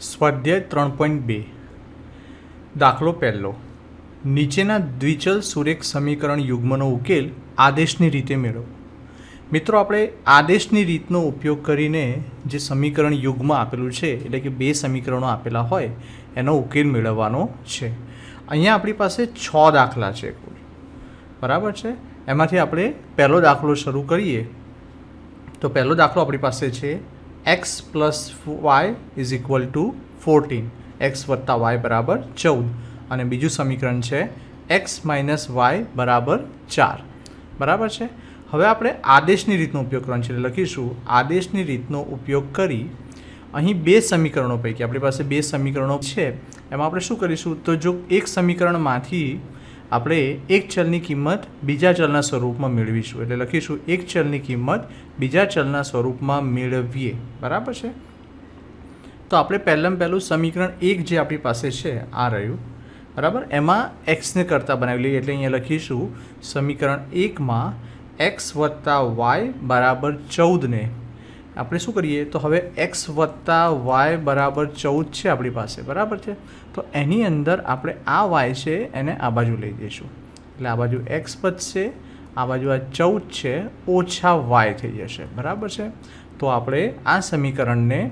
સ્વાધ્યાય ત્રણ પોઈન્ટ બે. દાખલો પહેલો. નીચેના દ્વિચલ સુરેખ સમીકરણ યુગ્મનો ઉકેલ આદેશની રીતે મેળવો. મિત્રો, આપણે આદેશની રીતનો ઉપયોગ કરીને જે સમીકરણ યુગ્મ આપેલું છે, એટલે કે બે સમીકરણો આપેલા હોય, એનો ઉકેલ મેળવવાનો છે. અહીંયા આપણી પાસે છ દાખલા છે બરાબર છે? એમાંથી આપણે પહેલો દાખલો શરૂ કરીએ. તો પહેલો દાખલો આપણી પાસે છે x plus y is equal to fourteen x વત્તા વાય બરાબર ચૌદ. અને બીજું સમીકરણ છે એક્સ માઇનસ વાય બરાબર ચાર. બરાબર છે? હવે આપણે આદેશની રીતનો ઉપયોગ કરવાનો છે. લખીશું, આદેશની રીતનો ઉપયોગ કરી અહીં બે સમીકરણો પૈકી, આપણી પાસે બે સમીકરણો છે. એમાં આપણે શું કરીશું? તો જો એક સમીકરણમાંથી આપણે એક ચલની કિંમત બીજા ચલના સ્વરૂપમાં મેળવીશું. એટલે લખીશું, એક ચલની કિંમત બીજા ચલના સ્વરૂપમાં મેળવીએ. બરાબર છે? તો આપણે પહેલાં પહેલું સમીકરણ એક જે આપણી પાસે છે, આ રહ્યું. બરાબર? એમાં એક્સને કરતાં બનાવી લઈએ. એટલે અહીંયા લખીશું, સમીકરણ એકમાં એક્સ વત્તા વાય બરાબર ચૌદને આપણે શું કરીએ? તો હવે એક્સ વત્તા વાય બરાબર ચૌદ છે આપણી પાસે, બરાબર છે? તો એની અંદર આપણે આ વાય છે એને આ બાજુ લઈ જઈશું. એટલે આ બાજુ એક્સ વધશે, આ બાજુ આ ચૌદ છે, ઓછા વાય થઈ જશે, બરાબર છે? તો આપણે આ સમીકરણને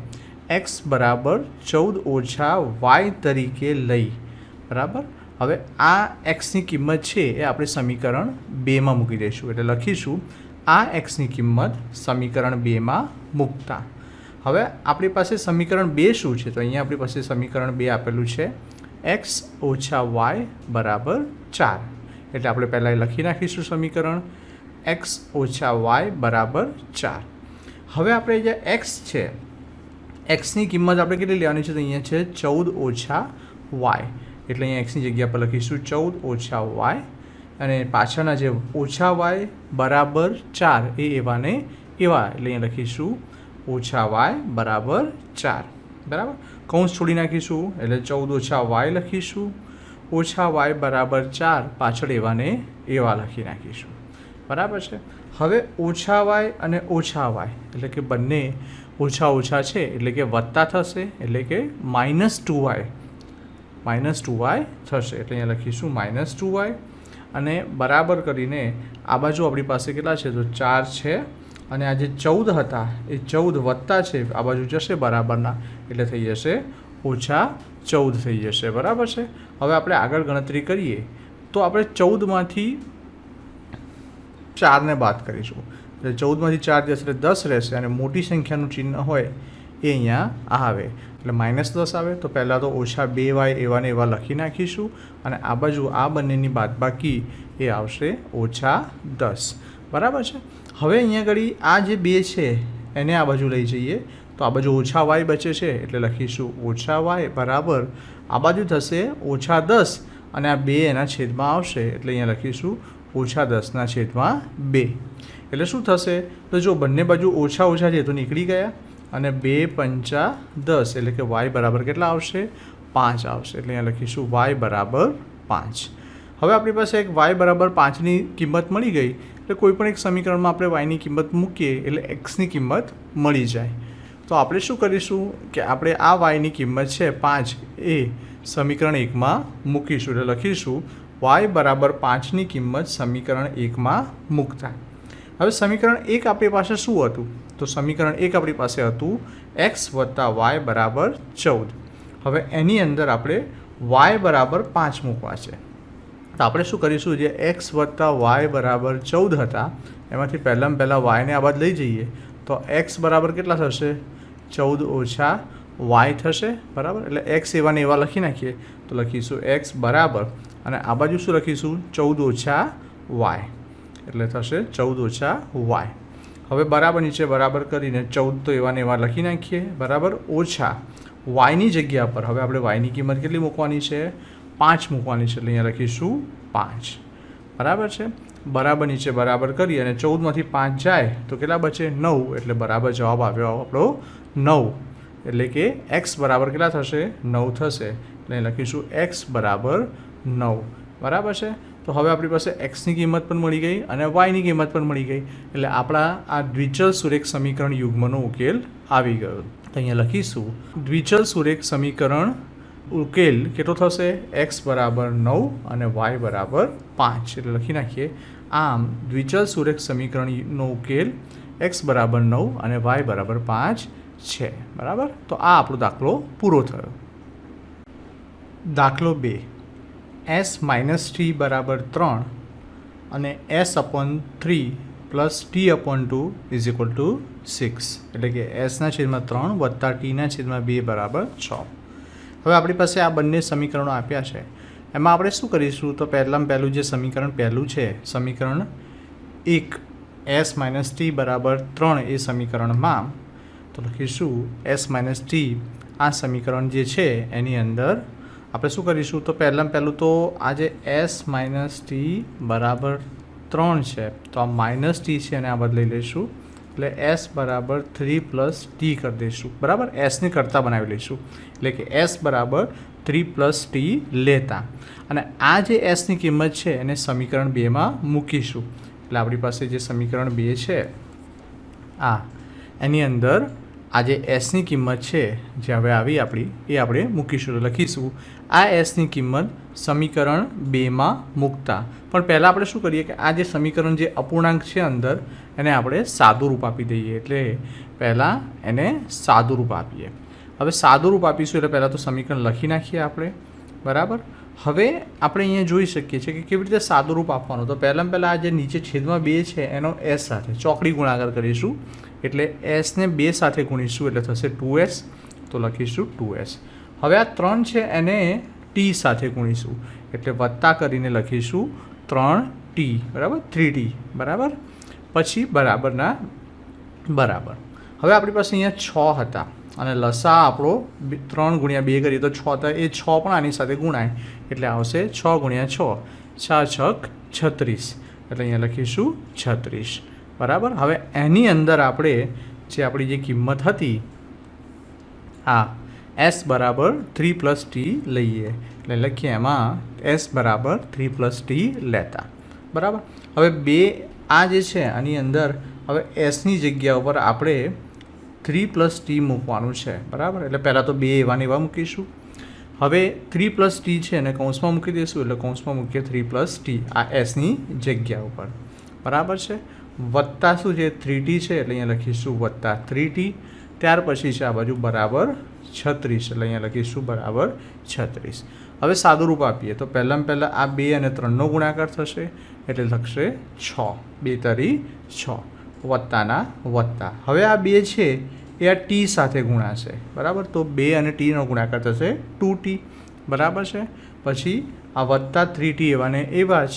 એક્સ બરાબર ચૌદ ઓછા વાય તરીકે લઈ, બરાબર? હવે આ એક્સની કિંમત છે એ આપણે સમીકરણ બેમાં મૂકી દઈશું. એટલે લખીશું આ એક્સની કિંમત સમીકરણ બેમાં મૂકતા. હવે આપણી પાસે સમીકરણ બે શું છે? તો અહીંયા આપણી પાસે સમીકરણ બે આપેલું છે. એક્સ ઓછા વાય બરાબર ચાર. એટલે આપણે પહેલાં એ લખી નાખીશું સમીકરણ. એક્સ ઓછા વાય બરાબર ચાર. હવે આપણે જે એક્સ છે એક્સની કિંમત આપણે કેટલી લેવાની છે? તો અહીંયા છે ચૌદ ઓછા વાય એટલે અહીંયા એક્સની જગ્યા પર લખીશું ચૌદ ઓછા વાય અને પાછળના જે ઓછા વાય બરાબર ચાર એ એવાને એવા એટલે અહીંયા લખીશું. ઓછા વાય બરાબર ચાર. બરાબર? કૌંસ છોડી નાખીશું એટલે ચૌદ ઓછા વાય લખીશું. ઓછા વાય બરાબર ચાર પાછળ એવાને એવા લખી નાખીશું. બરાબર છે? હવે ઓછા વાય અને ઓછા વાય એટલે કે બંને ઓછા ઓછા છે એટલે કે વત્તા થશે એટલે કે minus two y. Minus two y થશે એટલે અહીંયા લખીશું માઇનસ ટુ વાય. અને બરાબર કરીને આ બાજુ આપણી પાસે કેટલા છે? તો ચાર છે અને આ જે ચૌદ હતા, એ ચૌદ વત્તા છે, આ બાજુ જશે બરાબરના, એટલે થઈ જશે ઓછા ચૌદ થઈ જશે. બરાબર છે? હવે આપણે આગળ ગણતરી કરીએ, તો આપણે ચૌદમાંથી ચારને બાદ કરીશું. એટલે ચૌદમાંથી ચાર જશે એટલે દસ રહેશે અને મોટી સંખ્યાનું ચિહ્ન હોય એ અહીંયા આવે. એટલે માઇનસ દસ આવે તો પહેલાં તો ઓછા બે વાય એવા ને એવા લખી નાખીશું અને આ બાજુ આ બંનેની બાદબાકી એ આવશે ઓછા દસ. બરાબર છે? હવે અહીંયા આગળ આ જે બે છે, એને આ બાજુ લઈ જઈએ. તો આ બાજુ ઓછા વાય બચે છે એટલે લખીશું ઓછા વાય બરાબર. આ બાજુ થશે ઓછા દસ અને આ બે એના છેદમાં આવશે એટલે અહીંયા લખીશું ઓછા દસના છેદમાં બે. એટલે શું થશે? તો જો બંને બાજુ ઓછા ઓછા છે તો નીકળી ગયા. અને બે પંચા દસ, એટલે કે વાય બરાબર કેટલા આવશે? પાંચ આવશે. એટલે અહીંયા લખીશું વાય બરાબર પાંચ. હવે આપણી પાસે એક વાય બરાબર પાંચની કિંમત મળી ગઈ. એટલે કોઈ પણ એક સમીકરણમાં આપણે વાયની કિંમત મૂકીએ, એટલે એક્સની કિંમત મળી જાય. તો આપણે શું કરીશું કે આપણે આ વાયની કિંમત છે પાંચ એ સમીકરણ એકમાં મૂકીશું. એટલે લખીશું વાય બરાબર પાંચની કિંમત સમીકરણ એકમાં મૂકતા. હવે સમીકરણ એક આપણી પાસે શું હતું? તો સમીકરણ એક આપણી પાસે હતું એક્સ વત્તા વાય બરાબર ચૌદ. હવે એની અંદર આપણે વાય બરાબર પાંચ મૂકવા છે. તો આપણે શું કરીશું? જે એક્સ વત્તા વાય બરાબર ચૌદ હતા, એમાંથી પહેલાં પહેલાં વાયને આ બાદ લઈ જઈએ. તો એક્સ બરાબર કેટલા થશે? ચૌદ ઓછા વાય થશે, બરાબર? એટલે એક્સ એવાને એવા લખી નાખીએ. તો લખીશું એક્સ બરાબર. અને આ બાજુ શું લખીશું? ચૌદ ઓછા વાય એટલે થશે ચૌદ ઓછા વાય હવે બરાબર નીચે બરાબર કરીને ચૌદ તો એવા ને એવા લખી નાખીએ. બરાબર? ઓછા. વાયની જગ્યા પર. હવે આપણે વાયની કિંમત કેટલી મૂકવાની છે? પાંચ મૂકવાની છે. એટલે અહીંયા લખીશું પાંચ. બરાબર છે? બરાબર નીચે બરાબર કરીએ અને ચૌદમાંથી પાંચ જાય તો કેટલા બચે? નવ. એટલે બરાબર જવાબ આવ્યો આપણો નવ. એટલે કે એક્સ બરાબર કેટલા થશે? નવ થશે. એટલે લખીશું એક્સ બરાબર નવ. બરાબર છે? તો હવે આપણી પાસે એક્સની કિંમત પણ મળી ગઈ અને વાયની કિંમત પણ મળી ગઈ. એટલે આપણા આ દ્વિચલ સુરેખ સમીકરણ યુગ્મનો ઉકેલ આવી ગયો. તો અહીંયા લખીશું, દ્વિચલ સુરેખ સમીકરણ ઉકેલ કેટલો થશે? એક્સ બરાબર નવ અને વાય બરાબર પાંચ. એટલે લખી નાખીએ, આમ દ્વિચલ સુરેખ સમીકરણનો ઉકેલ એક્સ બરાબર નવ અને વાય બરાબર પાંચ છે. બરાબર? તો આ આપણો દાખલો પૂરો થયો. દાખલો બે. એસ માઇનસ ટી બરાબર ત્રણ અને s upon three plus t upon two is equal to six એટલે કે એસના છેદમાં ત્રણ વત્તા ટીના છેદમાં બે બરાબર છ. હવે આપણી પાસે આ બંને સમીકરણો આપ્યા છે. એમાં આપણે શું કરીશું? તો પહેલાં પહેલું જે સમીકરણ પહેલું છે, સમીકરણ એક એસ માઇનસ ટી બરાબર ત્રણ એ સમીકરણમાં તો લખીશું એસ માઇનસ ટી આ સમીકરણ જે છે, એની અંદર આપણે શું કરીશું? તો પહેલાં પહેલું તો આ જે એસ માઇનસ ટી બરાબર ત્રણ છે. તો આ માઇનસ ટી છે એને આ બદલી લઈશું. એટલે એસ બરાબર થ્રી પ્લસ ટી કરી દઈશું. બરાબર? એસની કરતાં બનાવી લઈશું. એટલે કે એસ બરાબર થ્રી પ્લસ ટી લેતા. અને આ જે એસની કિંમત છે એને સમીકરણ બેમાં મૂકીશું. એટલે આપણી પાસે જે સમીકરણ બે છે, આ, એની અંદર આ જે એસની કિંમત છે જે હવે આવી આપણી, એ આપણે મૂકીશું. લખીશું, આ એસની કિંમત સમીકરણ બેમાં મૂકતા. પણ પહેલાં આપણે શું કરીએ કે આ જે સમીકરણ જે અપૂર્ણાંક છે અંદર, એને આપણે સાદું રૂપ આપી દઈએ. એટલે પહેલાં એને સાદું રૂપ આપીએ. હવે સાદું રૂપ આપીશું એટલે પહેલાં તો સમીકરણ લખી નાખીએ આપણે. બરાબર? હવે આપણે અહીંયા જોઈ શકીએ છીએ કે કેવી રીતે સાદું રૂપ આપવાનું. તો પહેલાં પહેલાં આ જે નીચે છેદમાં બે છે, એનો એસ સાથે ચોકડી ગુણાકાર કરીશું. એટલે એસને બે સાથે ગુણીશું એટલે થશે ટુ એસ તો લખીશું ટુ એસ હવે આ ત્રણ છે એને ટી સાથે ગુણીશું. એટલે વત્તા કરીને લખીશું ત્રણ ટી બરાબર? થ્રી ટી બરાબર? પછી બરાબરના બરાબર. હવે આપણી પાસે અહીંયા છ હતા અને લસા આપણો ત્રણ ગુણ્યા બે કરીએ તો છ હતા એ છ પણ આની સાથે ગુણાય. એટલે આવશે છ ગુણ્યા છ છ છક છત્રીસ. એટલે અહીંયા લખીશું છત્રીસ. બરાબર? હવે એની અંદર આપણે જે આપણી જે કિંમત હતી હા એસ બરાબર થ્રી પ્લસ ટી લઈએ. એટલે લખીએ એમાં એસ બરાબર થ્રી પ્લસ ટી લેતા. બરાબર? હવે બે, આ જે છે આની અંદર, હવે એસની જગ્યા ઉપર આપણે થ્રી પ્લસ ટી મૂકવાનું છે. બરાબર? એટલે પહેલાં તો બે એવા ને એવા મૂકીશું. હવે થ્રી પ્લસ ટી છે એને કૌંસમાં મૂકી દઈશું. એટલે કૌંસમાં મૂકીએ થ્રી પ્લસ ટી આ એસની જગ્યા ઉપર. બરાબર છે? વત્તા શું છે? થ્રી ટી છે એટલે અહીંયા લખીશું વત્તા થ્રી ટી ત્યાર પછી છે આ બાજુ બરાબર છત્રીસ એટલે અહીંયા લખીશું બરાબર છત્રીસ. હવે સાદું રૂપ આપીએ તો પહેલાં પહેલાં આ બે અને ત્રણનો ગુણાકાર થશે એટલે લખશે છ. બે તરી છ. વત્તાના વત્તા. હવે આ બે છે એ આ ટી સાથે ગુણાશે. બરાબર? તો બે અને ટીનો ગુણાકાર થશે ટુ ટી બરાબર છે? પછી આ વત્તા થ્રી ટી એવા ને એવા જ.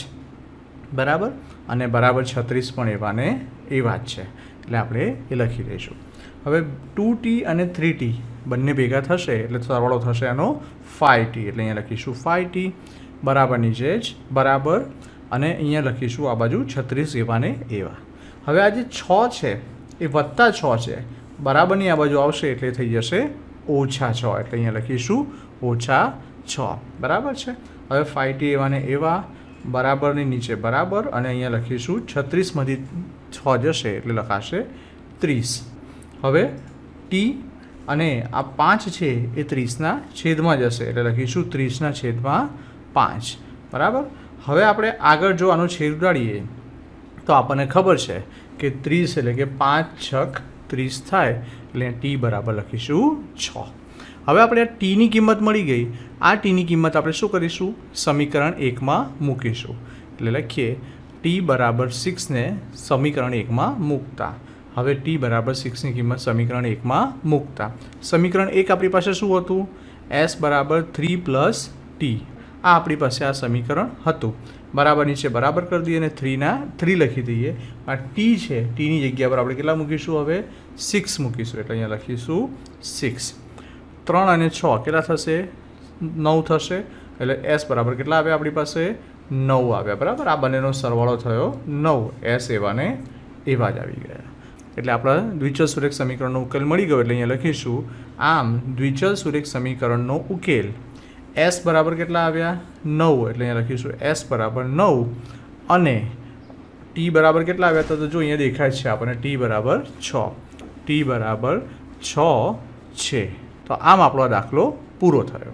બરાબર? અને બરાબર છત્રીસ પણ એવાને એવા જ છે. એટલે આપણે એ લખી દઈશું. હવે ટુ ટી અને થ્રી ટી બંને ભેગા થશે, એટલે સરવાળો થશે એનો ફાઇવ ટી એટલે અહીંયા લખીશું ફાઇવ ટી બરાબર નીચે જ બરાબર, અને અહીંયા લખીશું આ બાજુ છત્રીસ એવાને એવા. હવે આ જે છ છે, એ વત્તા છ છે. બરાબરની આ બાજુ આવશે એટલે થઈ જશે ઓછા છ. એટલે અહીંયા લખીશું ઓછા છ. બરાબર છે? હવે ફાઇવ ટી એવાને એવા બરાબરની નીચે બરાબર અને અહીંયા લખીશું છત્રીસમાંથી છ જશે એટલે લખાશે ત્રીસ. હવે ટી અને આ પાંચ છે એ ત્રીસના છેદમાં જશે એટલે લખીશું ત્રીસના છેદમાં પાંચ. બરાબર? હવે આપણે આગળ જો આનો છેદ ઉડાડીએ, તો આપણને ખબર છે કે ત્રીસ એટલે કે પાંચ છક ત્રીસ થાય એટલે ટી બરાબર લખીશું છ. હવે આપણે આ ટીની કિંમત મળી ગઈ. આ ટીની કિંમત આપણે શું કરીશું? સમીકરણ એકમાં મૂકીશું. એટલે લખીએ ટી બરાબર સિક્સને સમીકરણ એકમાં મૂકતા. હવે ટી બરાબર સિક્સની કિંમત સમીકરણ એકમાં મૂકતા. સમીકરણ એક આપણી પાસે શું હતું? એસ બરાબર થ્રી પ્લસ ટી આ આપણી પાસે આ સમીકરણ હતું. બરાબર નીચે બરાબર કરી દઈએ અને થ્રીના થ્રી લખી દઈએ. આ ટી છે ટીની જગ્યા પર આપણે કેટલા મૂકીશું હવે? સિક્સ મૂકીશું. એટલે અહીંયા લખીશું સિક્સ ત્રણ અને છ, કેટલા થશે? નવ થશે. એટલે એસ બરાબર કેટલા આવ્યા આપણી પાસે? નવ આવ્યા, બરાબર? આ બંનેનો સરવાળો થયો નવ. એસ એવાને એવા જ આવી ગયા. એટલે આપણા દ્વિચલ સુરેખ સમીકરણનો ઉકેલ મળી ગયો એટલે અહીંયા લખીશું, આમ દ્વિચલ સુરેખ સમીકરણનો ઉકેલ. એસ બરાબર કેટલા આવ્યા? નવ. એટલે અહીંયા લખીશું, એસ બરાબર નવ. અને ટી બરાબર કેટલા આવ્યા? હતા તો જો અહીંયા દેખાય છે આપણને ટી બરાબર છ. ટી બરાબર છ છે. તો આમ આપણો દાખલો પૂરો થયો.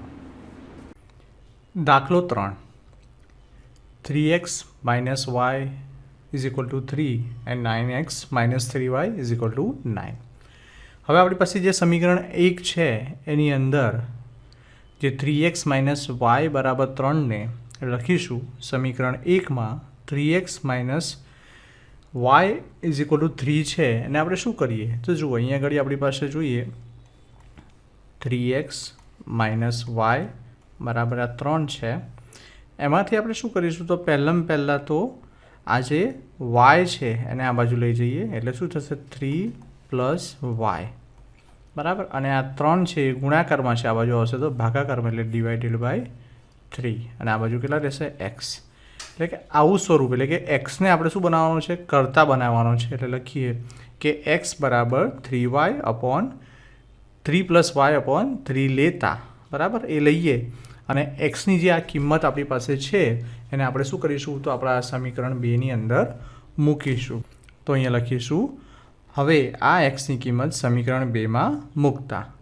દાખલો ત્રણ. Three x minus y is equal to three and nine x minus three y is equal to nine હવે આપણી પાસે જે સમીકરણ એક છે, એની અંદર જે થ્રી એક્સ માઇનસ વાય બરાબર ત્રણને લખીશું, સમીકરણ એકમાં three x minus y is equal to three છે. અને આપણે શું કરીએ? તો જુઓ, અહીંયા આગળ આપણી પાસે જોઈએ થ્રી એક્સ માઇનસ વાય બરાબર આ ત્રણ છે. એમાંથી આપણે શું કરીશું? તો પહેલાં પહેલાં તો આ જે વાય છે એને આ બાજુ લઈ જઈએ. એટલે શું થશે? થ્રી પ્લસ વાય બરાબર? અને આ ત્રણ છે એ ગુણાકારમાં છે. આ બાજુ આવશે તો ભાગાકારમાં એટલે ડિવાઇડેડ બાય થ્રી અને આ બાજુ કેટલા રહેશે? એક્સ એટલે કે આવું સ્વરૂપ, એટલે કે એક્સને આપણે શું બનાવવાનું છે? કરતા બનાવવાનો છે. એટલે લખીએ કે એક્સ બરાબર three y upon three plus y upon three લેતા. બરાબર? એ લઈએ. અને એક્સની જે આ કિંમત આપણી પાસે છે, એને આપણે શું કરીશું? તો આપણા સમીકરણ બેની અંદર મૂકીશું. તો અહીંયા લખીશું, હવે આ એક્સની કિંમત સમીકરણ બેમાં મૂકતા.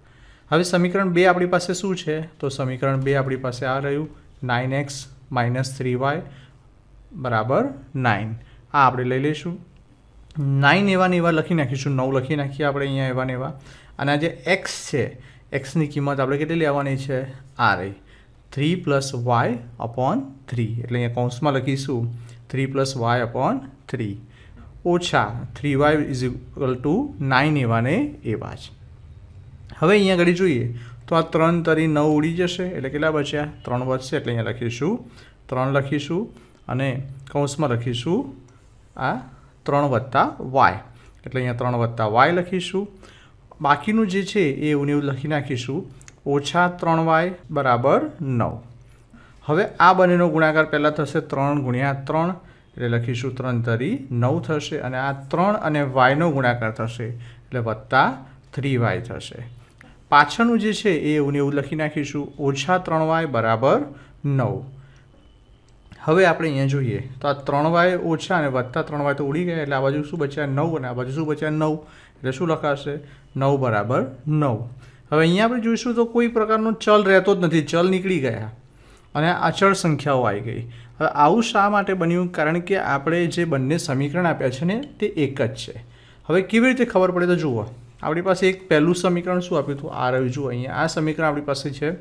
હવે સમીકરણ બે આપણી પાસે શું છે? તો સમીકરણ બે આપણી પાસે આ રહ્યું. Nine x minus three y બરાબર નાઇન આ આપણે લઈ લઈશું. નાઇન એવા ને એવા લખી નાખીશું. નવ લખી નાખીએ આપણે અહીંયા એવા ને એવા. અને આ જે એક્સ છે એક્સની કિંમત આપણે કેટલી લેવાની છે? આ રહી. Three plus y upon three એટલે અહીંયા કૌંસમાં લખીશું three plus y upon three ઓછા three y is equal to nine એવા ને એવા જ. હવે અહીંયા આગળ જોઈએ તો આ ત્રણ તરી નવ ઉડી જશે. એટલે કેટલા બચ્યા? ત્રણ વધશે એટલે અહીંયા લખીશું ત્રણ લખીશું અને કૌંસમાં લખીશું આ ત્રણ વત્તા વાય એટલે અહીંયા ત્રણ વત્તા વાય લખીશું. બાકીનું જે છે એ એવું એવું લખી નાખીશું. ઓછા ત્રણ વાય બરાબર નવ. હવે આ બંનેનો ગુણાકાર પહેલાં થશે ત્રણ ગુણ્યા ત્રણ, એટલે લખીશું ત્રણ તરી નવ થશે અને આ ત્રણ અને વાયનો ગુણાકાર થશે, એટલે વત્તા થ્રી વાય થશે. પાછળનું જે છે એ એવું એવું લખી નાખીશું, ઓછા ત્રણ વાય બરાબર નવ. હવે આપણે અહીંયા જોઈએ, તો આ ત્રણ વાય ઓછા અને વત્તા ત્રણ વાય તો ઉડી ગયા, એટલે આ બાજુ શું બચ્યા નવ અને આ બાજુ શું બચ્યા નવ? એટલે શું લખાશે? નવ બરાબર નવ. હવે અહીંયા આપણે જોઈશું તો કોઈ પ્રકારનો ચલ રહેતો જ નથી. ચલ નીકળી ગયા અને અચળ સંખ્યાઓ આવી ગઈ. હવે આવું શા માટે બન્યું? કારણ કે આપણે જે બંને સમીકરણ આપ્યા છે ને, તે એક જ છે. હવે કેવી રીતે ખબર પડે તો જુઓ. આપણી પાસે એક પહેલું સમીકરણ શું આપ્યું હતું? આ રહ્યું. જુઓ અહીંયા. આ સમીકરણ આપણી પાસે છે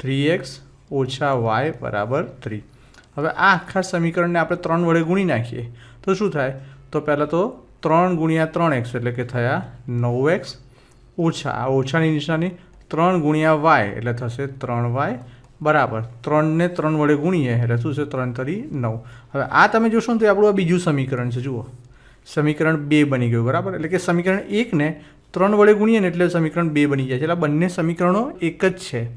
થ્રી એક્સ ઓછા વાય બરાબર થ્રી હવે આ આખા સમીકરણને આપણે ત્રણ વડે ગુણી નાખીએ. તો શું થાય? તો પહેલાં તો ત્રણ ગુણ્યા ત્રણ એક્સ એટલે કે થયા નવ એક્સ ઓછા, આ ઓછાની નિશાની ત્રણ ગુણ્યા વાય એટલે થશે ત્રણ વાય બરાબર. ત્રણને ત્રણ વડે ગુણીએ એટલે શું છે? ત્રણ તરી નવ. હવે આ તમે જોશો ને તો આપણું આ બીજું સમીકરણ છે, જુઓ. સમીકરણ બે બની ગયું, બરાબર? એટલે કે સમીકરણ એકને ત્રણ વડે ગુણીએ ને એટલે સમીકરણ બે બની જાય છે. એટલે બંને સમીકરણો એક જ છે.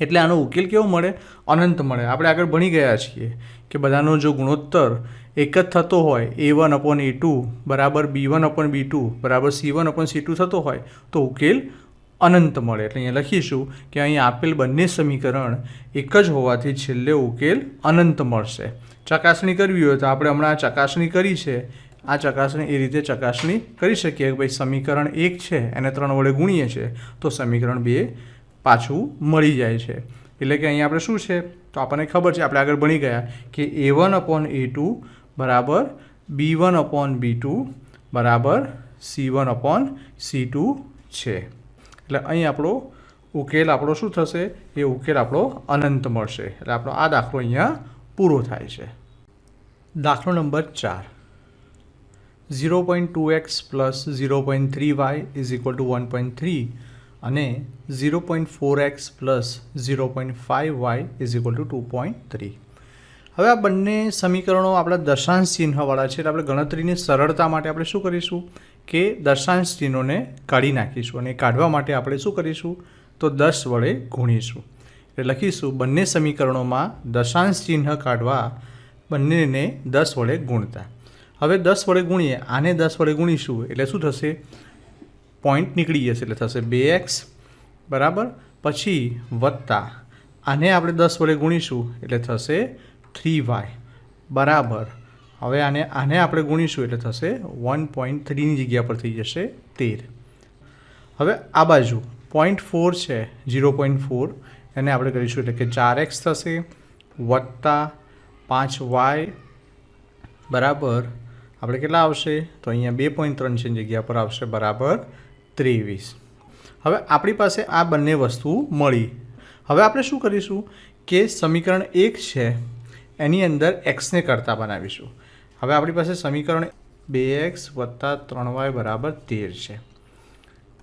એટલે આનો ઉકેલ કેવો મળે? અનંત મળે. આપણે આગળ ભણી ગયા છીએ કે બધાનો જો ગુણોત્તર એક જ થતો હોય a one upon a two બરાબર b one upon b two બરાબર c one upon c two થતો હોય, તો ઉકેલ અનંત મળે. એટલે અહીંયા લખીશું કે અહીં આપેલ બંને સમીકરણ એક જ હોવાથી છેલ્લે ઉકેલ અનંત મળશે. ચકાસણી કરવી હોય તો આપણે હમણાં ચકાસણી કરી છે. આ ચકાસણી એ રીતે ચકાસણી કરી શકીએ કે ભાઈ સમીકરણ એક છે, એને ત્રણ વડે ગુણીએ છીએ, તો સમીકરણ બે પાછું મળી જાય છે. એટલે કે અહીંયા આપણે શું છે? તો આપણને ખબર છે, આપણે આગળ ભણી ગયા કે a one upon a two બરાબર b one upon b two બરાબર c one upon c two છે. એટલે અહીં આપણો ઉકેલ આપણો શું થશે? એ ઉકેલ આપણો અનંત મળશે. એટલે આપણો આ દાખલો અહીંયા પૂરો થાય છે. દાખલો નંબર ચાર. Zero point two x plus zero point three y is equal to one point three અને zero point four x plus zero point five y is equal to two point three. હવે આ બંને સમીકરણો આપણા દશાંશ ચિહ્નવાળા છે, એટલે આપણે ગણતરીની સરળતા માટે આપણે શું કરીશું કે દશાંશ ચિહ્નોને કાઢી નાખીશું અને કાઢવા માટે આપણે શું કરીશું? તો દસ વડે ગુણીશું. એટલે લખીશું, બંને સમીકરણોમાં દશાંશ ચિહ્ન કાઢવા બંનેને દસ વડે ગુણતા. હવે દસ વડે ગુણીએ, આને દસ વડે ગુણીશું, એટલે શું થશે? પોઈન્ટ નીકળી જશે, એટલે થશે બે એક્સ, બરાબર? પછી વત્તા. આને આપણે દસ વડે ગુણીશું, એટલે થશે થ્રી વાય. બરાબર. હવે આને આને આપણે ગુણીશું એટલે થશે વન પોઈન્ટ થ્રીની જગ્યા પર થઈ જશે તેર. હવે આ બાજુ પોઈન્ટ ફોર છે, ઝીરો પોઈન્ટ ફોર. એને આપણે કરીશું એટલે કે ચાર એક્સ થશે વત્તા પાંચ વાય. બરાબર. આપણે કેટલા આવશે? તો અહીંયા બે પોઈન્ટ ત્રણ છે, જગ્યા પર આવશે બરાબર ત્રેવીસ. હવે આપણી પાસે આ બંને વસ્તુ મળી. હવે આપણે શું કરીશું કે સમીકરણ એક છે એની અંદર એક્સને કરતા બનાવીશું. હવે આપણી પાસે સમીકરણ બે એક્સ વત્તા ત્રણ વાય બરાબર તેર છે.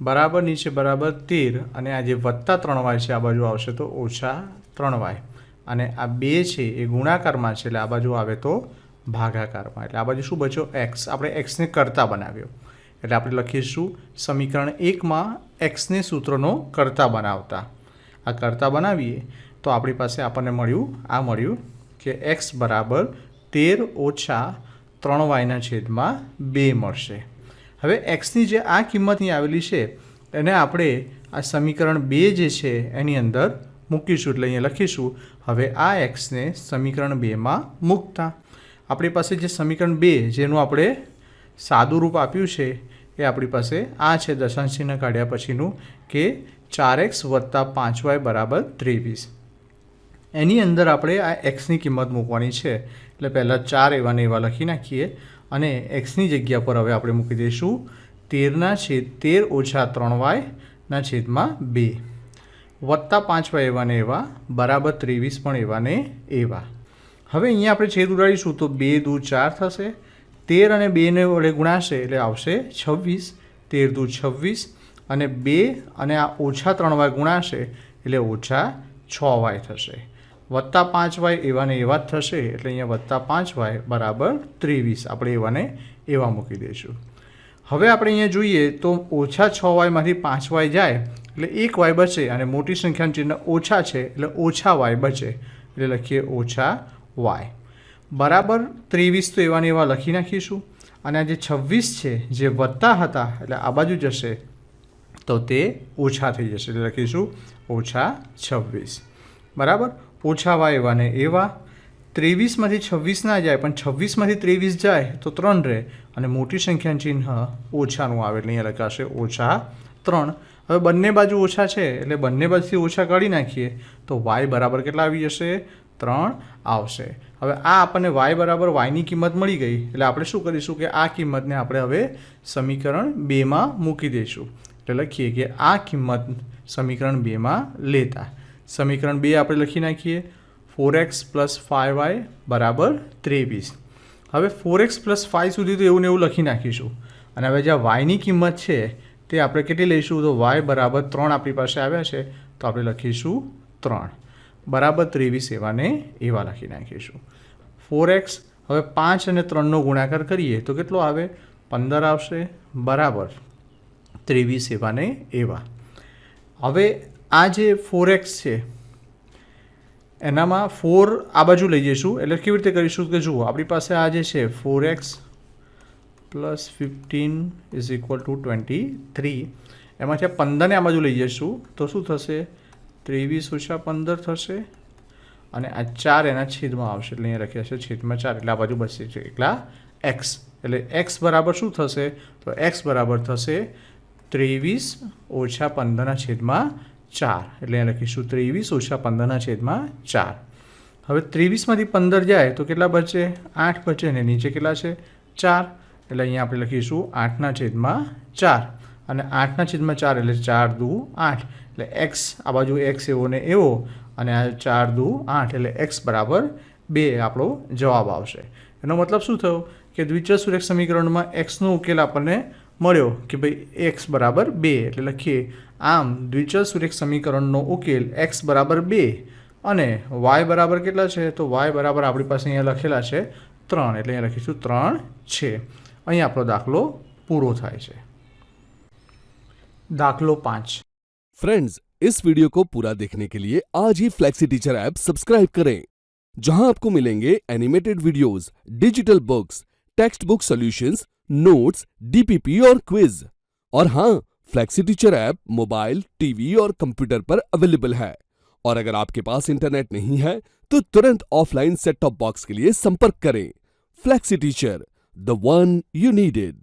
બરાબર નીચે બરાબર તેર અને આ જે વત્તા ત્રણ વાય છે, આ બાજુ આવશે તો ઓછા ત્રણ વાય. અને આ બે છે એ ગુણાકારમાં છે, એટલે આ બાજુ આવે તો ભાગાકારમાં. એટલે આ બાજુ શું બચ્યો? એક્સ આપણે એક્સને કરતા બનાવ્યો. એટલે આપણે લખીશું, સમીકરણ એકમાં એક્સને સૂત્રનો કરતા બનાવતા. આ કરતા બનાવીએ તો આપણી પાસે આપણને મળ્યું, આ મળ્યું કે એક્સ બરાબર તેર ઓછા ત્રણ વાયના છેદમાં બે મળશે. હવે એક્સની જે આ કિંમતની આવેલી છે, એને આપણે આ સમીકરણ બે જે છે એની અંદર મૂકીશું એટલે અહીંયા લખીશું, હવે આ એક્સને સમીકરણ બેમાં મૂકતા. આપણી પાસે જે સમીકરણ બે જેનું આપણે સાદું રૂપ આપ્યું છે, એ આપણી પાસે આ છે દશાંશ ચિહ્ન કાઢ્યા પછીનું કે ચાર એક્સ વત્તા પાંચ વાય બરાબર ત્રેવીસ. એની અંદર આપણે આ એક્સની કિંમત મૂકવાની છે. એટલે પહેલાં ચાર એવા ને એવા લખી નાખીએ અને એક્સની જગ્યા પર હવે આપણે મૂકી દઈશું તેરના છેદ તેર ઓછા ત્રણ વાયના છેદમાં બે. વત્તા પાંચ વાય એવા ને એવા, બરાબર ત્રેવીસ પણ એવા ને એવા. હવે અહીંયા આપણે છેદ ઉડાડીશું તો બે દૂ ચાર થશે. તેર અને બેને વડે ગુણાશે એટલે આવશે છવ્વીસ. તેર દૂ છવ્વીસ અને બે અને આ ઓછા ત્રણ વાય ગુણાશે એટલે ઓછા છ વાય થશે. વત્તા પાંચ વાય એવાને એવા જ થશે એટલે અહીંયા વત્તા પાંચ વાય બરાબર ત્રેવીસ. આપણે એવાને એવા મૂકી દઈશું. હવે આપણે અહીંયા જોઈએ તો ઓછા છ વાયમાંથી પાંચ વાય જાય એટલે એક વાય બચે અને મોટી સંખ્યાનું ચિહ્ન ઓછા છે એટલે ઓછા વાય બચે એટલે લખીએ ઓછા વાય. બરાબર ત્રેવીસ તો એવાને એવા લખી નાખીશું. અને આ જે છવ્વીસ છે જે વત્તા હતા એટલે આ બાજુ જશે તો તે ઓછા થઈ જશે એટલે લખીશું ઓછા છવ્વીસ. બરાબર? ઓછા વાય એવા ને એવા ત્રેવીસમાંથી છવ્વીસ ના જાય, પણ છવ્વીસમાંથી ત્રેવીસ જાય તો ત્રણ રહે અને મોટી સંખ્યાનું ચિહ્ન ઓછાનું આવે એટલે અહીંયા લખાશે ઓછા ત્રણ. હવે બંને બાજુ ઓછા છે એટલે બંને બાજુથી ઓછા કાઢી નાખીએ તો વાય બરાબર કેટલા આવી જશે? ત્રણ આવશે. હવે આ આપણને વાય બરાબર વાયની કિંમત મળી ગઈ એટલે આપણે શું કરીશું કે આ કિંમતને આપણે હવે સમીકરણ બેમાં મૂકી દઈશું. એટલે લખીએ કે આ કિંમત સમીકરણ બેમાં લેતા. સમીકરણ બે આપણે લખી નાખીએ. Four x plus five y બરાબર ત્રેવીસ. હવે ફોર એક્સ પ્લસ ફાઇવ સુધી તો એવું ને એવું લખી નાખીશું. અને હવે જ્યાં વાયની કિંમત છે, તે આપણે કેટલી લઈશું? તો વાય બરાબર ત્રણ આપણી પાસે આવ્યા છે, તો આપણે લખીશું ત્રણ. બરાબર ત્રેવીસ એવાને એવા લખી નાખીશું. ફોર એક્સ, હવે પાંચ અને ત્રણનો ગુણાકાર કરીએ, તો કેટલો આવે? પંદર આવશે. બરાબર ત્રેવીસ એવાને એવા. હવે આ જે ફોર એક્સ છે, એનામાં ફોર આ બાજુ લઈ જઈશું. એટલે કેવી રીતે કરીશું કે જુઓ, આપણી પાસે આ જે છે four x plus fifteen is equal to twenty three એમાંથી આ પંદરને આ બાજુ લઈ જઈશું. તો શું થશે? ત્રેવીસ ઓછા પંદર થશે અને આ ચાર એના છેદમાં આવશે. એટલે અહીંયા લખ્યા છે છેદમાં ચાર. એટલે આ બાજુ બચશે છે એકલા એક્સ એટલે એક્સ બરાબર શું થશે? તો એક્સ બરાબર થશે ત્રેવીસ ઓછા પંદરના છેદમાં ચાર. એટલે અહીંયા લખીશું ત્રેવીસ ઓછા પંદરના છેદમાં ચાર. હવે ત્રેવીસમાંથી પંદર જાય તો કેટલા બચે? આઠ બચે ને નીચે કેટલા છે? ચાર. એટલે અહીંયા આપણે લખીશું આઠના છેદમાં ચાર. અને આઠના છેદમાં ચાર એટલે ચાર દુ આઠ. એટલે એક્સ આ બાજુ એક્સ એવો ને એવો અને આ ચાર દુ આઠ એટલે એક્સ બરાબર બે આપણો જવાબ આવશે. એનો મતલબ શું થયો? કે દ્વિચલ સુરેખ સમીકરણમાં એક્સનો ઉકેલ આપણને મળ્યો કે ભાઈ એક્સ બરાબર બે એટલે લખીએ આમ દ્વિચલ સુરેખ સમીકરણનો ઉકેલ એક્સ બરાબર બે અને વાય બરાબર કેટલા છે તો વાય બરાબર આપણી પાસે અહીંયા લખેલા છે ત્રણ એટલે અહીંયા લખીશું ત્રણ છે અહીં આપણો દાખલો પૂરો થાય છે દાખલો પાંચ फ्रेंड्स इस वीडियो को पूरा देखने के लिए आज ही फ्लेक्सी टीचर ऐप सब्सक्राइब करें जहां आपको मिलेंगे animated videos, digital books text book solutions, notes DPP और क्विज और हाँ Flexi teacher app mobile TV और कंप्यूटर पर अवेलेबल है. और अगर आपके पास इंटरनेट नहीं है तो तुरंत ऑफलाइन सेट टॉप बॉक्स के लिए संपर्क करें. Flexi teacher the one you needed